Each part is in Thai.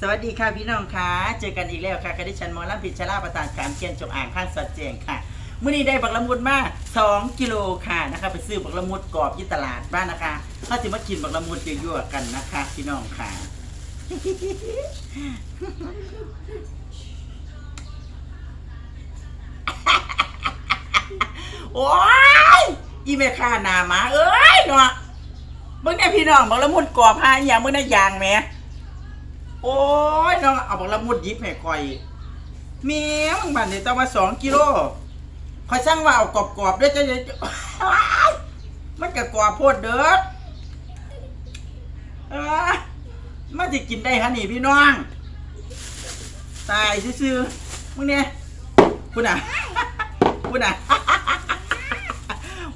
สวัสดีค่ะพี่น้องค่ะ เจอกันอีกแล้วค่ะกระดิฉันมอลำพิชลาประตานการเกียนจงอ่างข้างสัดแจงค่ะมื่อนี้ได้บักละมุดมา2กิโลค่ะนะคะไปซื้อบักละมุดกรอบที่ตลาดบ้านนะคะก็จะมากินบักละมุดเยั่วๆกันนะคะ พี่น้องค่ะโอ้ยอีเมค่าหนามาเอ้ยเนาะเมื่อไงพี่น้องบักละมุดกรอบหาอย่างเมื่อไงยางแหม โอ้ยน้องเอาบักละมุดยิบให้คอยเมียมึงบันเนี่ต้องมาสองกิโลคอยสั่งว่าเอากรอบๆด้วยจะจะมันก็กรอบโพดเด้อมันจะกินได้ฮะนี่พี่น้อง ตายซื่อๆมึงเนี่ยคุณอะคุณอะ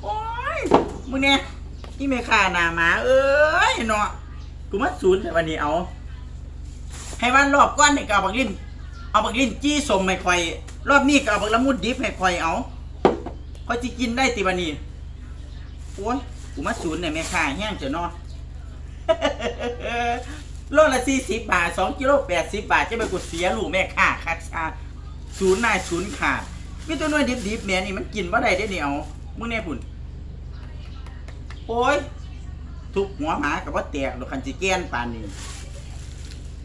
โอ้ยมึงเนี่ยนี่ไม่ค่าหนาหมา เอ้ยเนาะกูมาศูนย์แต่วันนี้เอา ให้วันรอบก้อนนี่ก็เอาบักลิ้นเอาบักลิ้นจี้สมให้คอย รอบนี้ก็เอาบักละมุดดิบให้คอยเอาคอยจะกินได้ติบันนี้โอ้ยกูมาศูนย์เนี่ยแม่ค่าแห้งจะนาะโลละสี่สิบบาทสองกิโลแปดสิบบาทจะไปกูเสียลูกแม่ค่าคัดชาศูนย์นายศูนย์ขาดมีตัวน้อยดิบๆแม่นี่มันกินว่าได้ได้เนี่เอามึงแน่ปุ่นโอ้ยทุกหัวหมากับว่าแตกหรอกคันจิแกนปานนี้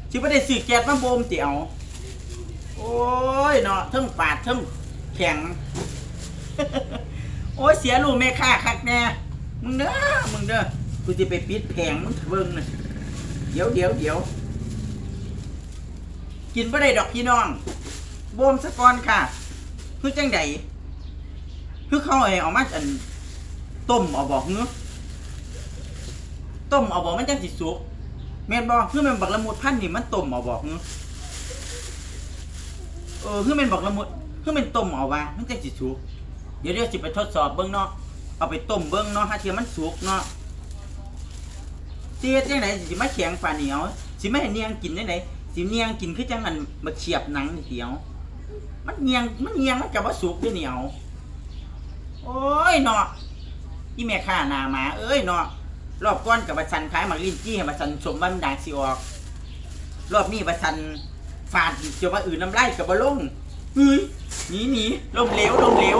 ชิบ่ได้ซื้อแก๊สมาโบมเตียวโอ้ยเนาะเทั้งปาดเทั้งแข็ง โอ้ยเสียลูกแม่ค่าคักแน่มึงเด้อมึงเด้อกูจะไปปิดแผงมึงเบิ่งน่ะเดี๋ยวเดี๋ยวเดี๋ยวกินบ่ได้ดอกพี่น้องโบมสะกอนค่ะคือจังใดคือเขาให้เอามาอันต้มเอาบอกเนื้อต้มเอาบอกมันจังสิสุก แม่นบ่คือแม่นบักละมุดพันธุ์นี่มันต้มเอาบอกเออคือแม่นบักละมุดคือแม่นต้มเอาว่ามันจังสิสุกเดี๋ยวเดี๋ยวสิไปทดสอบเบิ่งเนาะเอาไปต้มเบิ่งเนาะหาเทียมันสุกเนาะสิเฮ็ดจังไดสิมาแข็งปานนี้เอาสิมาให้เนียงกินจังไดสิเนียงกินคือจังอันมาเฉียบหนังนี่เดียว มันเนียงมันเนียงมันก็บ่สุกเด้อนี่เอาโอ้ยเนาะอีแม่ข้าหน้าหมาเอ้ยเนาะ รอบก้อนกับบัชันขายหมากลิ้นจี้ให้บัชันสมบันดางสิออก รอบนี้บัชันฟาดเกี่ยวกับอื่นน้ำไล่กับบะลงเฮ้ยหนีหนีลมเหลวลมเหลว